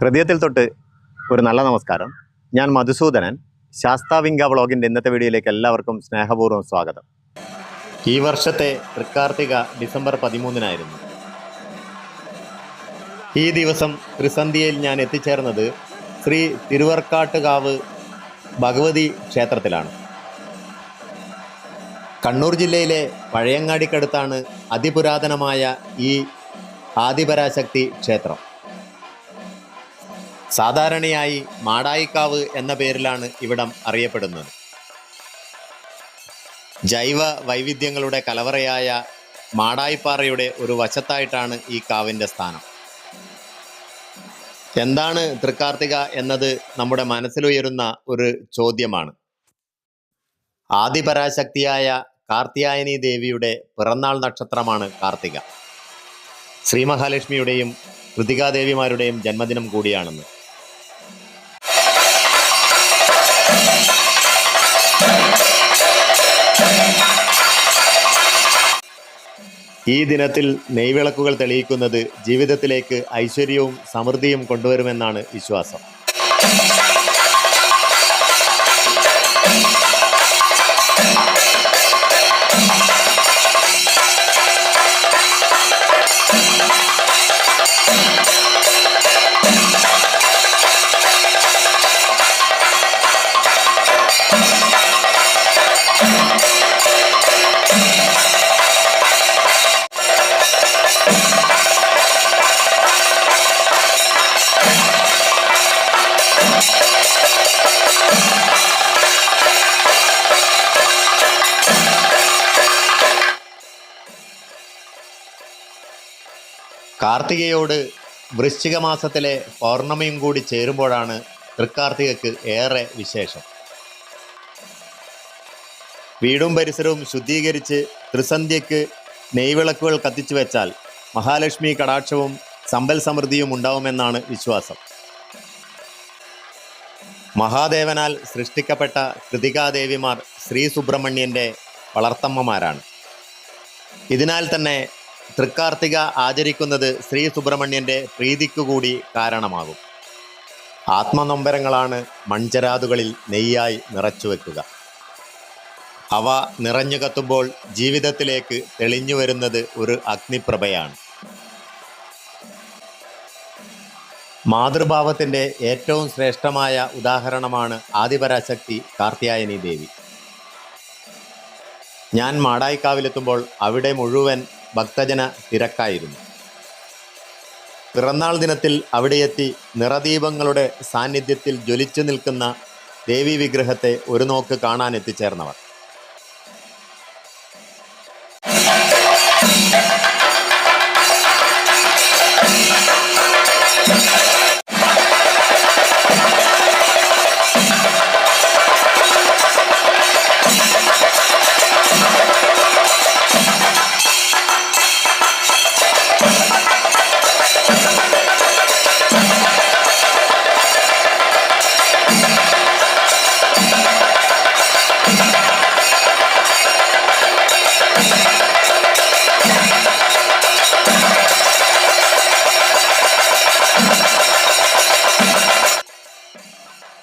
ഹൃദയത്തിൽ തൊട്ട് ഒരു നല്ല നമസ്കാരം. ഞാൻ മധുസൂദനൻ. ശാസ്താവിംഗ വ്ളോഗിന്റെ ഇന്നത്തെ വീഡിയോയിലേക്ക് എല്ലാവർക്കും സ്നേഹപൂർവം സ്വാഗതം. ഈ വർഷത്തെ തൃക്കാർത്തിക ഡിസംബർ പതിമൂന്നിനായിരുന്നു. ഈ ദിവസം ത്രിസന്ധിയിൽ ഞാൻ എത്തിച്ചേർന്നത് ശ്രീ തിരുവർക്കാട്ടുകാവ് ഭഗവതി ക്ഷേത്രത്തിലാണ്. കണ്ണൂർ ജില്ലയിലെ പഴയങ്ങാടിക്കടുത്താണ് അതിപുരാതനമായ ഈ ആദിപരാശക്തി ക്ഷേത്രം. സാധാരണയായി മാടായിക്കാവ് എന്ന പേരിലാണ് ഇവിടം അറിയപ്പെടുന്നത്. ജൈവ വൈവിധ്യങ്ങളുടെ കലവറയായ മാടായിപ്പാറയുടെ ഒരു വശത്തായിട്ടാണ് ഈ കാവിന്റെ സ്ഥാനം. എന്താണ് തൃക്കാർത്തിക എന്നത് നമ്മുടെ മനസ്സിലുയരുന്ന ഒരു ചോദ്യമാണ്. ആദിപരാശക്തിയായ കാർത്തിയായനി ദേവിയുടെ പിറന്നാൾ നക്ഷത്രമാണ് കാർത്തിക. ശ്രീമഹാലക്ഷ്മിയുടെയും കൃതികാദേവിമാരുടെയും ജന്മദിനം കൂടിയാണെന്ന്. ഈ ദിനത്തിൽ നെയ്വിളക്കുകൾ തെളിയിക്കുന്നത് ജീവിതത്തിലേക്ക് ഐശ്വര്യവും സമൃദ്ധിയും കൊണ്ടുവരുമെന്നാണ് വിശ്വാസം. കാർത്തികയോട് വൃശ്ചിക മാസത്തിലെ പൗർണമിയും കൂടി ചേരുമ്പോഴാണ് തൃക്കാർത്തികക്ക് ഏറെ വിശേഷം. വീടും പരിസരവും ശുദ്ധീകരിച്ച് ത്രിസന്ധ്യയ്ക്ക് നെയ്വിളക്കുകൾ കത്തിച്ചു വെച്ചാൽ മഹാലക്ഷ്മി കടാക്ഷവും സമ്പൽ സമൃദ്ധിയും ഉണ്ടാവുമെന്നാണ് വിശ്വാസം. മഹാദേവനാൽ സൃഷ്ടിക്കപ്പെട്ട കൃതികാദേവിമാർ ശ്രീ സുബ്രഹ്മണ്യന്റെ വളർത്തമ്മമാരാണ്. ഇതിനാൽ തന്നെ തൃക്കാർത്തിക ആചരിക്കുന്നത് ശ്രീ സുബ്രഹ്മണ്യന്റെ പ്രീതിക്കു കൂടി കാരണമാകും. ആത്മനൊമ്പരങ്ങളാണ് മൺചരാതുകളിൽ നെയ്യായി നിറച്ചുവെക്കുക. അവ നിറഞ്ഞു കത്തുമ്പോൾ ജീവിതത്തിലേക്ക് തെളിഞ്ഞു വരുന്നത് ഒരു അഗ്നിപ്രഭയാണ്. മാതൃഭാവത്തിന്റെ ഏറ്റവും ശ്രേഷ്ഠമായ ഉദാഹരണമാണ് ആദിപരാശക്തി കാർത്തിയായനി ദേവി. ഞാൻ മാടായിക്കാവിലെത്തുമ്പോൾ അവിടെ മുഴുവൻ ഭക്തജന തിരക്കായിരുന്നു. പിറന്നാൾ ദിനത്തിൽ അവിടെയെത്തി നിറദീപങ്ങളുടെ സാന്നിധ്യത്തിൽ ജ്വലിച്ചു നിൽക്കുന്ന ദേവി വിഗ്രഹത്തെ ഒരു നോക്ക് കാണാൻ എത്തിച്ചേർന്നവർ.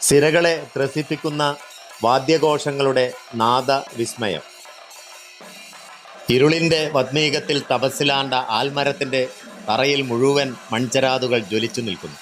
സിരകളെ ത്രസിപ്പിക്കുന്ന വാദ്യഘോഷങ്ങളുടെ നാദ വിസ്മയം ഇരുളിന്റെ വത്മീകത്തിൽ തപസ്സിലാണ്ട ആൽമരത്തിന്റെ തറയിൽ മുഴുവൻ മൺചരാതുകൾ ജ്വലിച്ചു നിൽക്കുന്നു.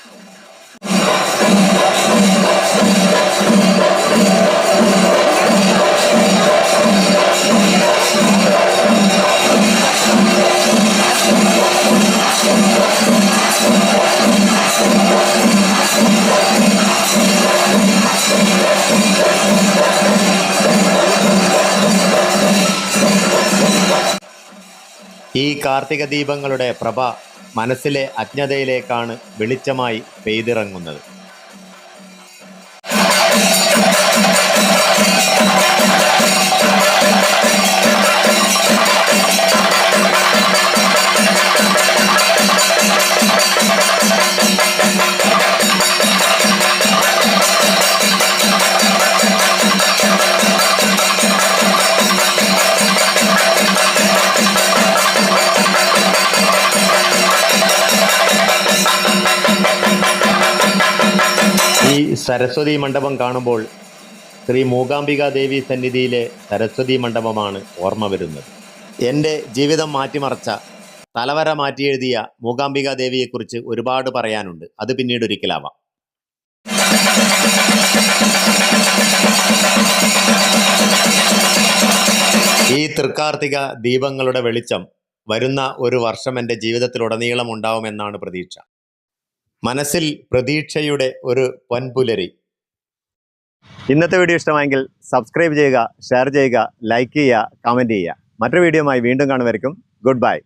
ഈ കാർത്തിക ദീപങ്ങളുടെ പ്രഭ മനസ്സിലെ അജ്ഞതയിലേക്കാണ് വെളിച്ചമായി പെയ്തിറങ്ങുന്നത്. സരസ്വതി മണ്ഡപം കാണുമ്പോൾ ശ്രീ മൂകാംബിക ദേവി സന്നിധിയിലെ സരസ്വതി മണ്ഡപമാണ് ഓർമ്മ വരുന്നത്. എന്റെ ജീവിതം മാറ്റിമറച്ച തലവര മാറ്റിയെഴുതിയ മൂകാംബിക ദേവിയെക്കുറിച്ച് ഒരുപാട് പറയാനുണ്ട്. അത് പിന്നീട് ഒരിക്കലാവാം. ഈ തൃക്കാർത്തിക ദീപങ്ങളുടെ വെളിച്ചം വരുന്ന ഒരു വർഷം എന്റെ ജീവിതത്തിലുടനീളം ഉണ്ടാവുമെന്നാണ് പ്രതീക്ഷ. മനസ്സിൽ പ്രതീക്ഷയുടെ ഒരു പൊൻപുലരി. ഇന്നത്തെ വീഡിയോ ഇഷ്ടമായെങ്കിൽ സബ്സ്ക്രൈബ് ചെയ്യുക ഷെയർ ചെയ്യുക ലൈക്ക് ചെയ്യുക കമന്റ് ചെയ്യുക. മറ്റൊരു വീഡിയോയുമായി വീണ്ടും കാണുമായിരിക്കും ഗുഡ് ബൈ.